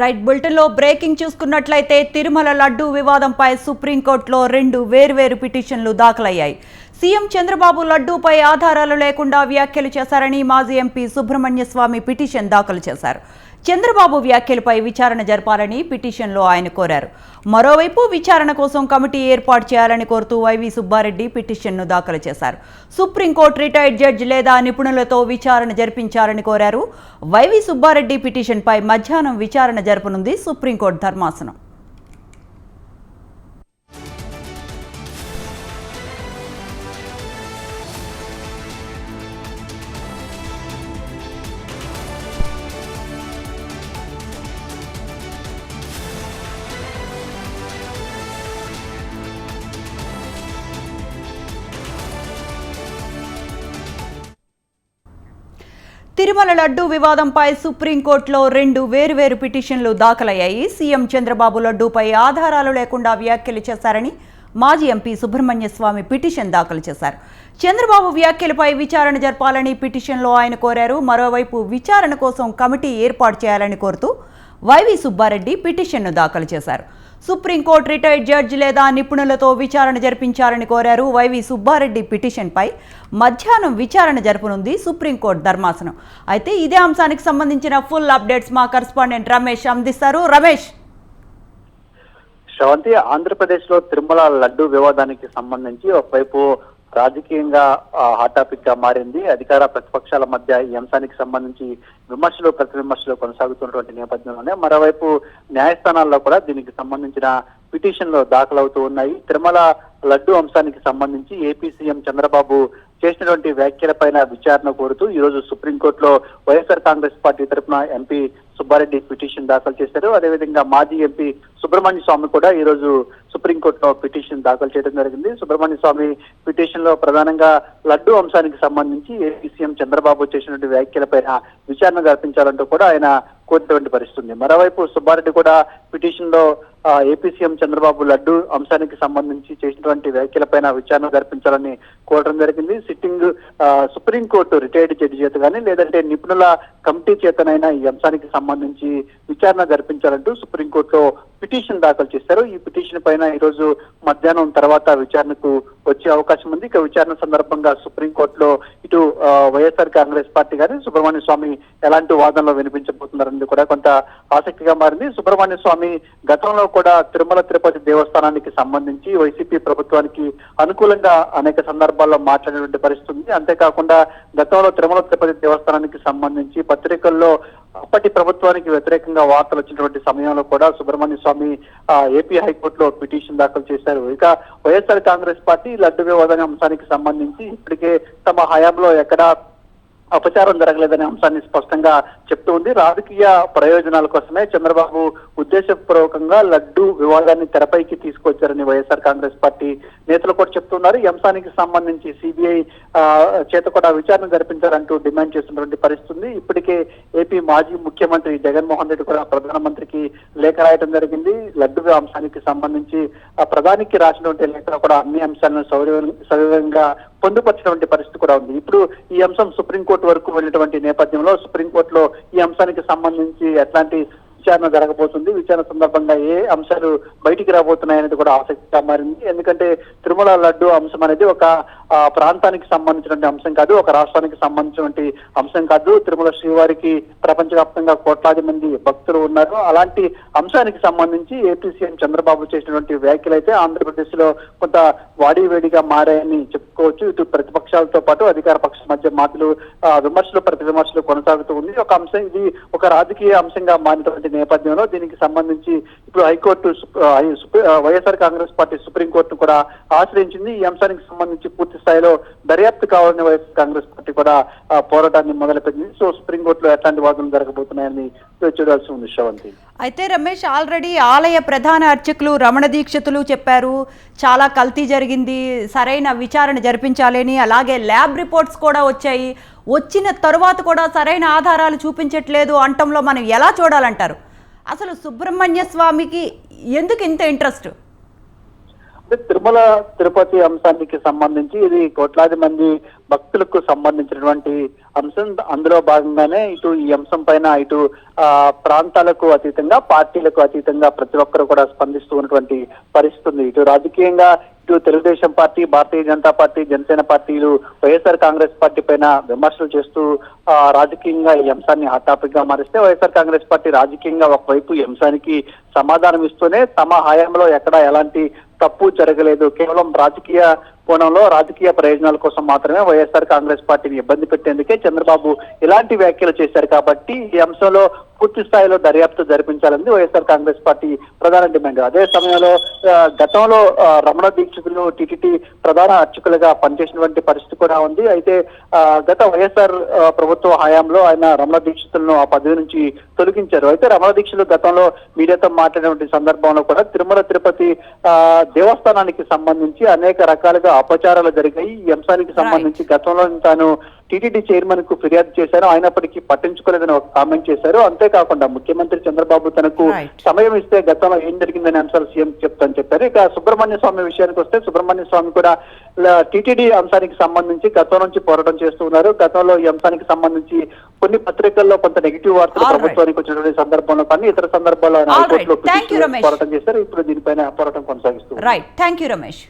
Right బులెటిన్లో breaking చూసుకున్నట్లయితే తిరుమల లడ్డూ వివాదంపై సుప్రీంకోర్టులో రెండు వేర్వేరు పిటిషన్లు దాఖలయ్యాయి. సీఎం చంద్రబాబు లడ్డూపై ఆధారాలు లేకుండా వ్యాఖ్యలు చేశారని మాజీ ఎంపీ సుబ్రహ్మణ్య స్వామి పిటిషన్ దాఖలు చేశారు. చంద్రబాబు వ్యాఖ్యలపై విచారణ జరపాలని పిటిషన్లో ఆయన కోరారు. మరోవైపు విచారణ కోసం కమిటీ ఏర్పాటు చేయాలని కోరుతూ వైవి సుబ్బారెడ్డి పిటిషన్ను దాఖలు చేశారు. సుప్రీంకోర్టు రిటైర్డ్ జడ్జ్ లేదా నిపుణులతో విచారణ జరిపించాలని కోరారు. వైవి సుబ్బారెడ్డి పిటిషన్పై మధ్యాహ్నం విచారణ జరపనుంది సుప్రీంకోర్టు ధర్మాసనం. తిరుమల లడ్డూ వివాదంపై సుప్రీంకోర్టులో రెండు వేరువేరు పిటిషన్లు దాఖలయ్యాయి. సీఎం చంద్రబాబు లడ్డూపై ఆధారాలు లేకుండా వ్యాఖ్యలు చేశారని మాజీ ఎంపీ సుబ్రహ్మణ్య స్వామి పిటిషన్ దాఖలు చేశారు. చంద్రబాబు వ్యాఖ్యలపై విచారణ జరపాలని పిటిషన్లో ఆయన కోరారు. మరోవైపు విచారణ కోసం కమిటీ ఏర్పాటు చేయాలని కోరుతూ వైవి సుబ్బారెడ్డి పిటిషన్ను దాఖలు చేశారు. సుప్రీంకోర్టు రిటైర్డ్ జడ్జి లేదా నిపుణులతో విచారణ జరిపించాలని కోరారు వైవి సుబ్బారెడ్డి పిటిషన్పై. మధ్యాహ్నం విచారణ జరపనుంది సుప్రీంకోర్టు ధర్మాసనం. అయితే ఇదే అంశానికి సంబంధించిన ఫుల్ అప్డేట్స్ మా కరస్పాండెంట్ రమేష్ అందిస్తారు. రమేష్! శ్రవంతి ఆంధ్రప్రదేశ్లో తిరుమల లడ్డు వివాదానికి సంబంధించి ఒకవైపు రాజకీయంగా హాట్ టాపిక్గా మారింది. అధికార ప్రతిపక్షాల మధ్య ఈ అంశానికి సంబంధించి విమర్శలు ప్రతి విమర్శలు కొనసాగుతున్నటువంటి నేపథ్యంలోనే మరోవైపు న్యాయస్థానాల్లో కూడా దీనికి సంబంధించిన పిటిషన్లు దాఖలవుతూ ఉన్నాయి. తిరుమల లడ్డు అంశానికి సంబంధించి ఏపీ సీఎం చంద్రబాబు చేసినటువంటి వ్యాఖ్యలపైన విచారణ కోరుతూ ఈ రోజు సుప్రీంకోర్టులో వైఎస్ఆర్ కాంగ్రెస్ పార్టీ తరఫున ఎంపీ సుబ్బారెడ్డి పిటిషన్ దాఖలు చేశారు. అదేవిధంగా మాజీ ఎంపీ సుబ్రహ్మణ్య స్వామి కూడా ఈ రోజు సుప్రీంకోర్టులో పిటిషన్ దాఖలు చేయడం జరిగింది. సుబ్రహ్మణ్య స్వామి పిటిషన్లో ప్రధానంగా లడ్డు అంశానికి సంబంధించి ఏపీ సీఎం చంద్రబాబు చేసినటువంటి వ్యాఖ్యలపైన విచారణ జరిపించాలంటూ కూడా ఆయన కోరినటువంటి పరిస్థితి మరోవైపు సుబ్బారెడ్డి కూడా పిటిషన్లో ఏపీ సీఎం చంద్రబాబు లడ్డు అంశానికి సంబంధించి చేసినటువంటి వ్యాఖ్యలపైన విచారణ జరిపించాలని కోరడం జరిగింది. సిట్టింగ్ సుప్రీంకోర్టు రిటైర్డ్ జడ్జి చేత కానీ లేదంటే నిపుణుల కమిటీ చేతనైనా ఈ అంశానికి సంబంధించి విచారణ జరిపించాలంటూ సుప్రీంకోర్టులో పిటిషన్ దాఖలు చేశారు. ఈ పిటిషన్ పైన ఈ రోజు మధ్యాహ్నం తర్వాత విచారణకు వచ్చే అవకాశం ఉంది. ఇక విచారణ సందర్భంగా సుప్రీంకోర్టులో ఇటు వైఎస్ఆర్ కాంగ్రెస్ పార్టీ గారి సుబ్రహ్మణ్య స్వామి ఎలాంటి వాదనలు వినిపించబోతున్నారని కూడా కొంత ఆసక్తిగా మారింది. సుబ్రహ్మణ్య స్వామి గతంలో కూడా తిరుమల తిరుపతి దేవస్థానానికి సంబంధించి వైసీపీ ప్రభుత్వానికి అనుకూలంగా అనేక సందర్భాల్లో మాట్లాడినటువంటి పరిస్థితి ఉంది. అంతేకాకుండా గతంలో తిరుమల తిరుపతి దేవస్థానానికి సంబంధించి పత్రికల్లో అప్పటి ప్రభుత్వానికి వ్యతిరేకంగా వార్తలు వచ్చినటువంటి సమయంలో కూడా సుబ్రహ్మణ్య స్వామి ఆ, ఏపీ హైకోర్టులో పిటిషన్ దాఖలు చేశారు. ఇక వైఎస్ఆర్ కాంగ్రెస్ పార్టీ లడ్డు వివాదం అంశానికి సంబంధించి ఇప్పటికే తమ హయాంలో ఎక్కడా అపచారం జరగలేదనే అంశాన్ని స్పష్టంగా చెప్తూ ఉంది. రాజకీయ ప్రయోజనాల కోసమే చంద్రబాబు ఉద్దేశపూర్వకంగా లడ్డు వివాదాన్ని తెరపైకి తీసుకొచ్చారని వైఎస్ఆర్ కాంగ్రెస్ పార్టీ నేతలు కూడా చెప్తున్నారు. ఈ అంశానికి సంబంధించి సిబిఐ చేత కూడా విచారణ జరిపించాలంటూ డిమాండ్ చేస్తున్నటువంటి పరిస్థితి ఉంది. ఇప్పటికే ఏపీ మాజీ ముఖ్యమంత్రి జగన్మోహన్ రెడ్డి కూడా ప్రధానమంత్రికి లేఖ రాయడం జరిగింది. లడ్డు అంశానికి సంబంధించి ఆ ప్రధానికి రాసినటువంటి లేఖ కూడా అన్ని అంశాలను సౌరవంగా సవివరంగా పొందుపరిచినటువంటి పరిస్థితి కూడా ఉంది. ఇప్పుడు ఈ అంశం సుప్రీంకోర్టు వరకు వెళ్ళినటువంటి నేపథ్యంలో సుప్రీంకోర్టులో ఈ అంశానికి సంబంధించి ఎట్లాంటి విచారణ జరగబోతుంది. విచారణ సందర్భంగా ఏ అంశాలు బయటికి రాబోతున్నాయనేది కూడా ఆసక్తిగా మారింది. ఎందుకంటే తిరుమల లడ్డు అంశం అనేది ఒక ప్రాంతానికి సంబంధించినటువంటి అంశం కాదు ఒక రాష్ట్రానికి సంబంధించినటువంటి అంశం కాదు. తిరుమల శ్రీవారికి ప్రపంచవ్యాప్తంగా కోట్లాది మంది భక్తులు ఉన్నారు. అలాంటి అంశానికి సంబంధించి ఏపీ సీఎం చంద్రబాబు చేసినటువంటి వ్యాఖ్యలు అయితే ఆంధ్రప్రదేశ్లో కొంత వాడివేడిగా మారాయని చెప్పుకోవచ్చు. ఇటు ప్రతిపక్షాలతో పాటు అధికార పక్షం మధ్య మాటలు విమర్శలు ప్రతి విమర్శలు కొనసాగుతూ ఉంది. ఒక అంశం ఇది ఒక రాజకీయ అంశంగా మారినటువంటి నేపథ్యంలో దీనికి సంబంధించి ఇప్పుడు హైకోర్టు వైఎస్ఆర్ కాంగ్రెస్ పార్టీ సుప్రీంకోర్టును కూడా ఆశ్రయించింది. ఈ అంశానికి సంబంధించి పూర్తి స్థాయిలో దర్యాప్తు కావాలని వైఎస్ఆర్ కాంగ్రెస్ పార్టీ కూడా పోరాటాన్ని మొదలుపెట్టింది. సో సుప్రీంకోర్టులో ఎట్లాంటి వాదనలు జరగబోతున్నాయని చూడాల్సి ఉంది శ్రవంతి. అయితే రమేష్ ఆల్రెడీ ఆలయ ప్రధాన అర్చకులు రమణ దీక్షితులు చెప్పారు. చాలా కల్తీ జరిగింది. సరైన విచారణ జరిపించాలని. అలాగే ల్యాబ్ రిపోర్ట్స్ కూడా వచ్చాయి. వచ్చిన తరువాత కూడా సరైన ఆధారాలు చూపించట్లేదు. అంటంలో మనం ఎలా చూడాలంటారు? అసలు సుబ్రహ్మణ్య స్వామికి ఎందుకు ఇంత ఇంట్రెస్ట్? తిరుమల తిరుపతి అంశానికి సంబంధించి ఇది కోట్లాది మంది భక్తులకు సంబంధించినటువంటి అంశం. అందులో భాగంగానే ఇటు ఈ అంశం పైన ఇటు ఆ, ప్రాంతాలకు అతీతంగా పార్టీలకు అతీతంగా ప్రతి ఒక్కరు కూడా స్పందిస్తూ ఉన్నటువంటి పరిస్థితి ఇటు రాజకీయంగా ఇటు తెలుగుదేశం పార్టీ భారతీయ జనతా పార్టీ జనసేన పార్టీలు వైఎస్ఆర్ కాంగ్రెస్ పార్టీ పైన విమర్శలు చేస్తూ రాజకీయంగా ఈ అంశాన్ని హాట్ టాపిక్గా మారిస్తే వైఎస్ఆర్ కాంగ్రెస్ పార్టీ రాజకీయంగా ఒకవైపు ఈ అంశానికి సమాధానం ఇస్తూనే తమ హయాంలో ఎక్కడ ఎలాంటి తప్పు జరగలేదు. కేవలం రాజకీయ కోణంలో రాజకీయ ప్రయోజనాల కోసం మాత్రమే వైఎస్ఆర్ కాంగ్రెస్ పార్టీని ఇబ్బంది పెట్టేందుకే చంద్రబాబు ఇలాంటి వ్యాఖ్యలు చేశారు. కాబట్టి ఈ అంశంలో పూర్తి స్థాయిలో దర్యాప్తు జరిపించాలని వైఎస్ఆర్ కాంగ్రెస్ పార్టీ ప్రధాన డిమాండ్. అదే సమయంలో గతంలో రమణ దీక్షితులు టిటిటి ప్రధాన అర్చకులుగా పనిచేసినటువంటి పరిస్థితి కూడా ఉంది. అయితే గత వైఎస్ఆర్ ప్రభుత్వ హయాంలో ఆయన రమణ దీక్షితులను ఆ పదవి నుంచి తొలగించారు. అయితే రమణ దీక్షలు గతంలో మీడియాతో మాట్లాడినటువంటి సందర్భంలో కూడా తిరుమల తిరుపతి దేవస్థానానికి సంబంధించి అనేక రకాలుగా అపచారాలు జరిగాయి. ఈ అంశానికి సంబంధించి గతంలో తాను టీటీడీ చైర్మన్కు ఫిర్యాదు చేశారు అయినప్పటికీ పట్టించుకోలేదని ఒక కామెంట్ చేశారు అంతేకాకుండా ముఖ్యమంత్రి చంద్రబాబు తనకు. సమయం ఇస్తే గతంలో ఏం జరిగిందనే అంశాలు సీఎం చెప్తాను చెప్పారు ఇక సుబ్రహ్మణ్య స్వామి విషయానికి వస్తే సుబ్రహ్మణ్య స్వామి కూడా టీటీడీ అంశానికి సంబంధించి గతం నుంచి పోరాటం చేస్తున్నారు గతంలో ఈ అంశానికి సంబంధించి కొన్ని పత్రికల్లో కొంత నెగిటివ్ వార్తలు. ప్రభుత్వానికి వచ్చినటువంటి సందర్భంలో కానీ ఇతర సందర్భాల్లో ఆయన. హైకోర్టులో. పోరాటం చేశారు ఇప్పుడు దీనిపైన పోరాటం కొనసాగిస్తూ ఉన్నారు. Right thank you Ramesh